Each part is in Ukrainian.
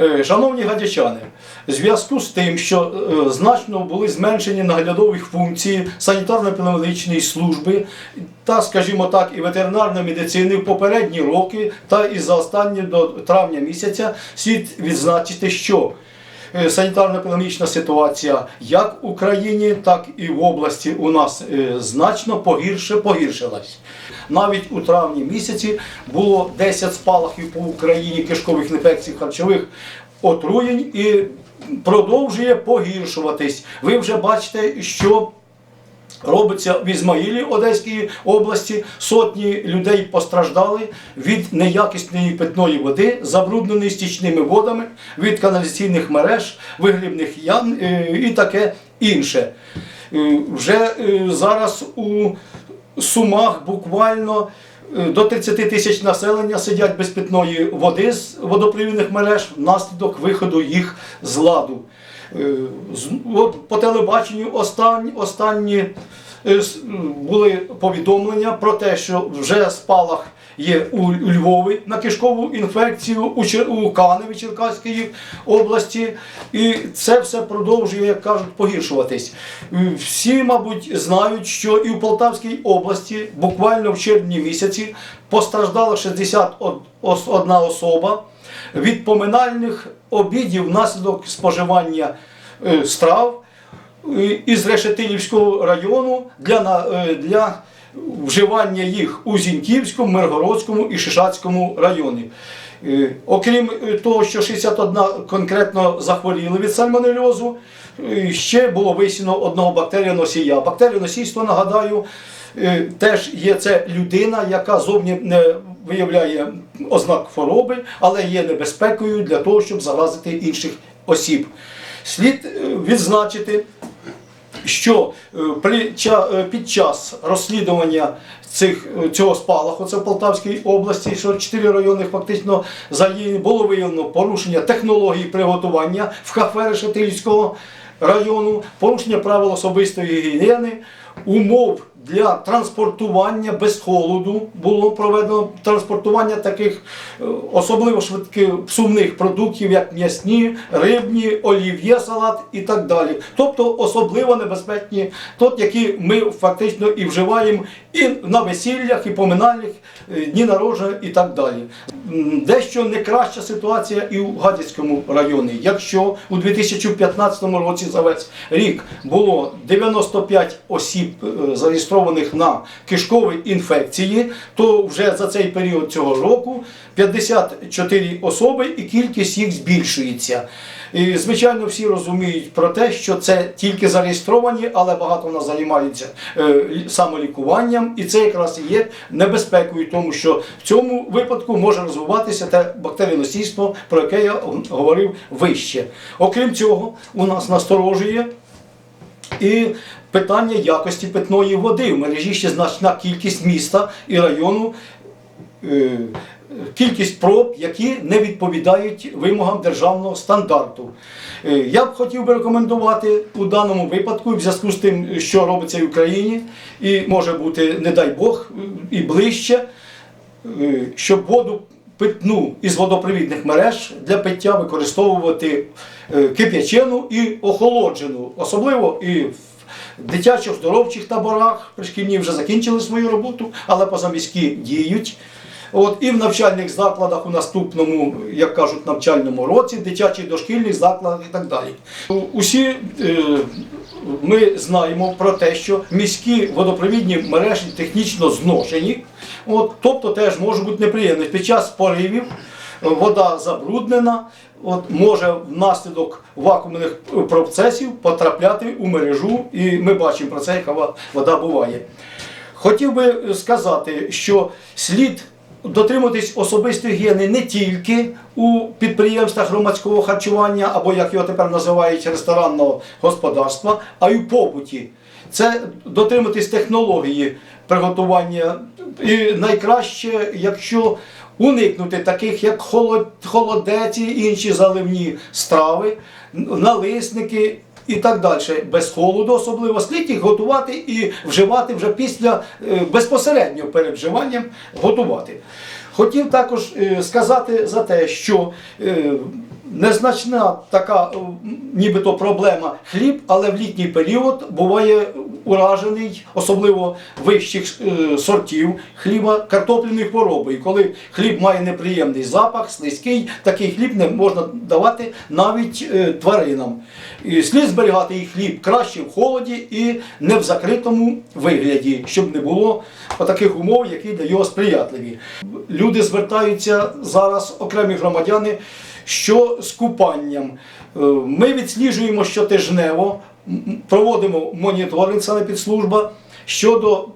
Е, Шановні гадячани, в зв'язку з тим, що е, значно були зменшені наглядові функції санітарно-епідеміологічної служби та, скажімо так, і ветеринарної медицини в попередні роки та і за останні до травня місяця, слід відзначити, що санітарно-економічна ситуація як в Україні, так і в області у нас е, значно погірше погіршилась. Навіть у травні місяці було 10 спалахів по Україні кишкових інфекцій харчових отруєнь і продовжує погіршуватись. Ви вже бачите, що робиться в Ізмаїлі Одеської області. Сотні людей постраждали від неякісної питної води, забрудненої стічними водами, від каналізаційних мереж, вигрібних ям е, і таке інше. Е, Вже е, зараз у Сумах буквально до 30 тисяч населення сидять без питної води з водопровідних мереж внаслідок виходу їх з ладу. Е, по телебаченню останні, останні е, були повідомлення про те, що вже спалах є у Львові на кишкову інфекцію, у, Чер- у Каневі Черкаської області, і це все продовжує, як кажуть, погіршуватись. Е, Всі, мабуть, знають, що і в Полтавській області буквально в червні місяці постраждала 61 особа від поминальних обідів внаслідок споживання е, страв е, із Решетилівського району для, е, для вживання їх у Зіньківському, Миргородському і Шишацькому районі. Окрім того, що 61 конкретно захворіли від сальмонельозу, ще було висіно одного бактеріоносія. Бактеріоносійство, нагадаю, е, теж є це людина, яка зовні не виявляє ознак хвороби, але є небезпекою для того, щоб заразити інших осіб. Слід е, відзначити, що е, е, під час розслідування цих, е, цього спалаху, це в Полтавській області, що чотири райони фактично задіяні, було виявлено порушення технології приготування в кафе Решетилівського району, порушення правил особистої гігієни, умов для транспортування без холоду було проведено транспортування таких е, особливо швидких сумних продуктів, як м'ясні, рибні, олів'є, салат і так далі. Тобто особливо небезпечні, тот, які ми фактично і вживаємо і на весіллях, і поминальних, е, дні народження і так далі. Дещо не краща ситуація і у Гадяцькому районі. Якщо у 2015 році за весь рік було 95 осіб е, зареєстрованих на кишкові інфекції, то вже за цей період цього року 54 особи і кількість їх збільшується. І, звичайно, всі розуміють про те, що це тільки зареєстровані, але багато нас займаються е, самолікуванням, і це якраз і є небезпекою, тому що в цьому випадку може розвиватися те бактеріоносійство, про яке я говорив вище. Окрім цього, у нас насторожує і питання якості питної води. В мережі ще значна кількість міста і району. е, Кількість проб, які не відповідають вимогам державного стандарту. Е, Я б хотів би рекомендувати у даному випадку, в зв'язку з тим, що робиться в Україні, і може бути, не дай Бог, і ближче, е, щоб воду питну із водопровідних мереж для пиття використовувати е, кип'ячену і охолоджену, особливо і в дитячо-здоровчих таборах. Пришкільні вже закінчили свою роботу, але позаміські діють. От, і в навчальних закладах у наступному, як кажуть, навчальному році, дитячі дошкільних закладах і так далі. Усі е, ми знаємо про те, що міські водопровідні мережі технічно зношені, от, тобто теж може бути неприємність. Під час поривів е, вода забруднена, от, може внаслідок вакуумних процесів потрапляти у мережу, і ми бачимо про це, яка вода буває. Хотів би сказати, що слід дотримуватись особистої гігієни не тільки у підприємствах громадського харчування, або як його тепер називають ресторанного господарства, а й у побуті. Це дотриматись технології приготування. І найкраще, якщо уникнути таких, як холод, холодець і інші заливні страви, налисники і так далі. Без холоду особливо слід їх готувати і вживати вже після е, безпосередньо перед вживанням готувати. Хотів також е, сказати за те, що е, Незначна така е, нібито проблема хліб, але в літній період буває уражений, особливо вищих е, сортів хліба, картопляною хворобою. Коли хліб має неприємний запах, слизький, такий хліб не можна давати навіть е, тваринам. І слід зберігати і хліб краще в холоді і не в закритому вигляді, щоб не було таких умов, які для його сприятливі. Люди звертаються зараз, окремі громадяни, що з купанням. Е, Ми відсліджуємо щотижнево, проводимо моніторинг санепідслужба щодо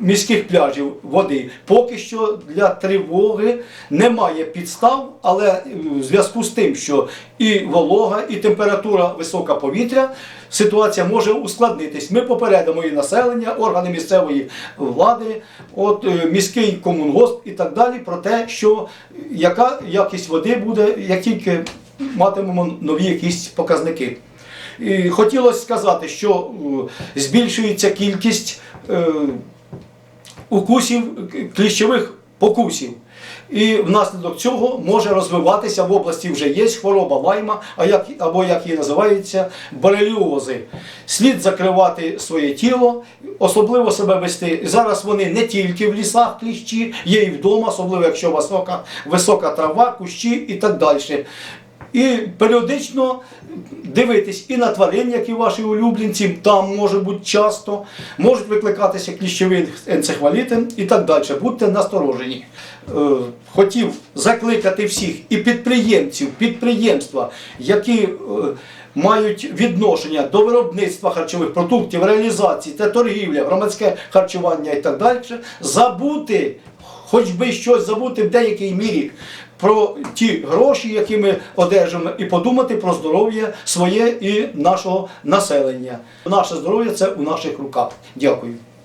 міських пляжів води. Поки що для тривоги немає підстав, але е, в зв'язку з тим, що і волога, і температура висока повітря, ситуація може ускладнитись. Ми попередимо і населення, органи місцевої влади, от е, міський комунгосп і так далі про те, що яка якість води буде, як тільки матимемо нові якісь показники. І хотілося сказати, що е, збільшується кількість укусів кліщових покусів. І внаслідок цього може розвиватися в області вже є хвороба лайма, а як, або як її називається, бореліози. Слід закривати своє тіло, особливо себе вести. Зараз вони не тільки в лісах кліщі, є і вдома, особливо якщо висока, висока трава, кущі і так далі. І періодично дивитись і на тварин, які ваші улюбленці, там може бути часто, можуть викликатися кліщові енцефаліти і так далі. Будьте насторожені. Е, Хотів закликати всіх і підприємців, підприємства, які е, мають відношення до виробництва харчових продуктів, реалізації та торгівля, громадське харчування і так далі, забути хоч би щось забути в деякій мірі про ті гроші, які ми одержимо, і подумати про здоров'я своє і нашого населення. Наше здоров'я це у наших руках. Дякую.